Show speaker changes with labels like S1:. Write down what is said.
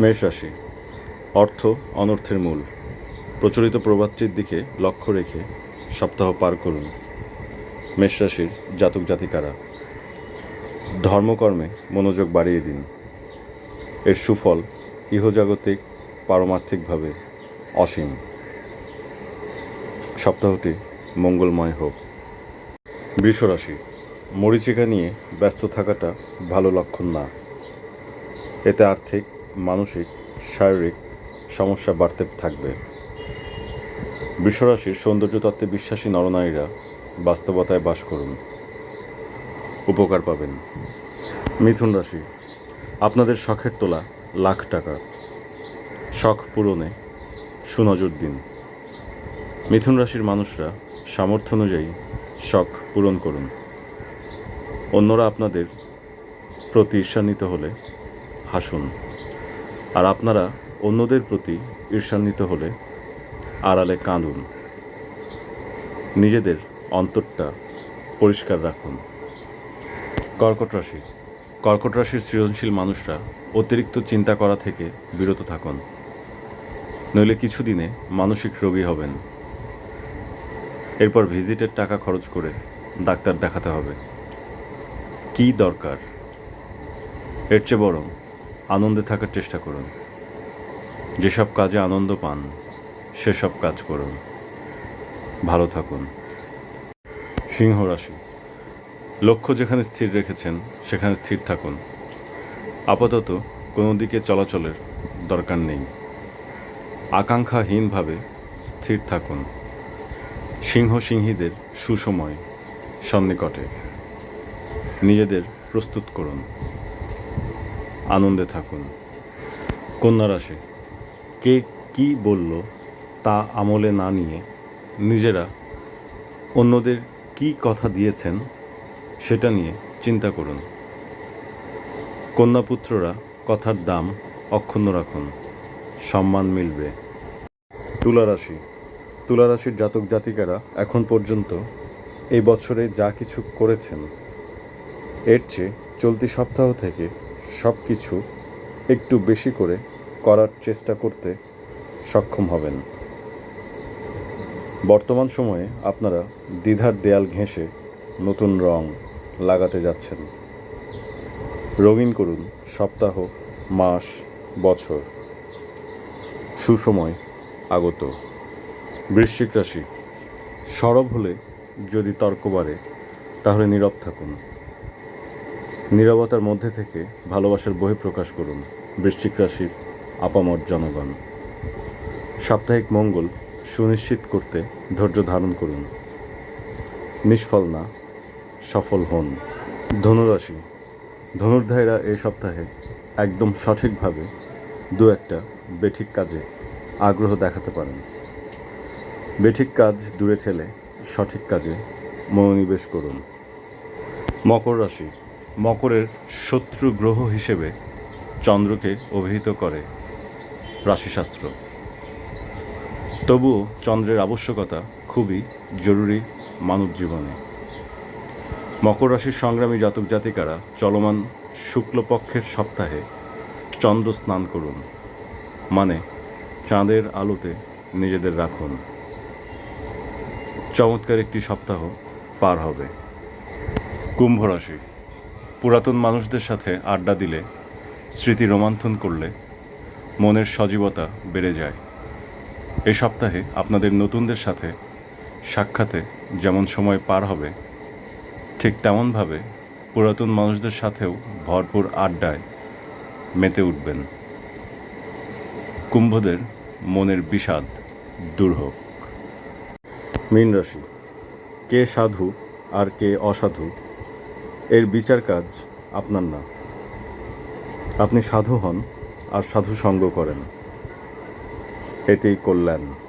S1: মেষ রাশি। অর্থ অনর্থের মূল। প্রচলিত প্রবাদটির দিকে লক্ষ্য রেখে সপ্তাহ পার করুন। মেষ রাশির জাতক জাতিকারা, ধর্মকর্মে মনোযোগ বাড়িয়ে দিন। এর সুফল ইহজাগতিক, পারমার্থিকভাবে অসীম। সপ্তাহটি মঙ্গলময় হোক। বৃষরাশি মরিচিকা নিয়ে ব্যস্ত থাকাটা ভালো লক্ষণ না। এতে আর্থিক মানসিক, শারীরিক সমস্যা বাড়তে থাকবে। বিশ্বরাশির সৌন্দর্য তত্ত্বে বিশ্বাসী নরনারীরা বাস্তবতায় বাস করুন। উপকার পাবেন। মিথুন রাশি, আপনাদের শখের তোলা লাখ টাকা। শখ পূরণে সুনজর দিন। মিথুন রাশির মানুষরা সামর্থ্য অনুযায়ী শখ পূরণ করুন। অন্যরা আপনাদের প্রতি ঈর্ষান্বিত হলে হাসুন। আর আপনারা অন্যদের প্রতি ঈর্ষান্বিত হলে আড়ালে কাঁদুন। নিজেদের অন্তরটা পরিষ্কার রাখুন। কর্কট রাশি। কর্কট রাশির সৃজনশীল মানুষরা অতিরিক্ত চিন্তা করা থেকে বিরত থাকুন। নইলে কিছুদিনে মানসিক রোগী হবেন। এরপর ভিজিটের টাকা খরচ করে ডাক্তার দেখাতে হবে। কী দরকার? এর চেয়ে বরং আনন্দে থাকার চেষ্টা করুন। যেসব কাজে আনন্দ পান, সেসব কাজ করুন। ভালো থাকুন। সিংহ রাশি। লক্ষ্য যেখানে স্থির রেখেছেন, সেখানে স্থির থাকুন। আপাতত কোনো দিকে চলাচলের দরকার নেই। আকাঙ্ক্ষাহীনভাবে স্থির থাকুন। সিংহ সিংহীদের সুসময় সন্নিকটে নিজেদের প্রস্তুত করুন। আনন্দে থাকুন। কন্যা রাশি, কে কি বলল তা আমলে না নিয়ে নিজেরা অন্যদের কি কথা দিয়েছেন সেটা নিয়ে চিন্তা করুন। কন্যাপুত্ররা কথার দাম অক্ষুণ্ণ রাখুন। সম্মান মিলবে। তুলা রাশি, তুলা রাশির জাতক জাতিকারা এখন পর্যন্ত এই বছরে যা কিছু করেছেন, এর চেয়ে চলতি সপ্তাহ থেকে সব কিছু একটু বেশি করে করার চেষ্টা করতে সক্ষম হবেন। বর্তমান সময়ে আপনারা দ্বিধার দেয়াল ঘেঁষে নতুন রং লাগাতে যাচ্ছেন। রঙিন করুন সপ্তাহ, মাস, বছর। সুসময় আগত। বৃশ্চিক রাশি। সরব হলে যদি তর্ক বাড়ে, তাহলে নীরব থাকুন। নীরবতার মধ্যে থেকে ভালোবাসার বহি প্রকাশ করুন বৃশ্চিক রাশির আপামর জনগণ। সাপ্তাহিক মঙ্গল সুনিশ্চিত করতে ধৈর্য ধারণ করুন। নিষ্ফল না, সফল হন। ধনুরাশি, ধনুর্ধারীরা এই সপ্তাহে একদম সঠিকভাবে দু একটা বেঠিক কাজে আগ্রহ দেখাতে পারেন। বেঠিক কাজ দূরে ঠেলে সঠিক কাজে মনোনিবেশ করুন। মকর রাশি মকরের শত্রু গ্রহ হিসেবে চন্দ্রকে অভিহিত করে রাশিশাস্ত্র। তবুও চন্দ্রের আবশ্যকতা খুবই জরুরি মানব জীবনে মকর রাশির সংগ্রামী জাতক জাতিকারা চলমান শুক্লপক্ষের সপ্তাহে চন্দ্র স্নান করুন। মানে চাঁদের আলোতে নিজেদের রাখুন। চমৎকার একটি সপ্তাহ পার হবে। কুম্ভ রাশি। পুরাতন মানুষদের সাথে আড্ডা দিলে, স্মৃতি রোমান্থন করলে, মনের সজীবতা বেড়ে যায়। এ সপ্তাহে আপনাদের নতুনদের সাথে সাক্ষাতে যেমন সময় পার হবে, ঠিক তেমনভাবে পুরাতন মানুষদের সাথেও ভরপুর আড্ডায় মেতে উঠবেন। কুম্ভদের মনের বিষাদ দূর হোক। মীন রাশি, কে সাধু আর কে অসাধু এর বিচার কাজ আপনার না। আপনি সাধু হন আর সাধু সঙ্গ করেন। এতেই কল্যাণ।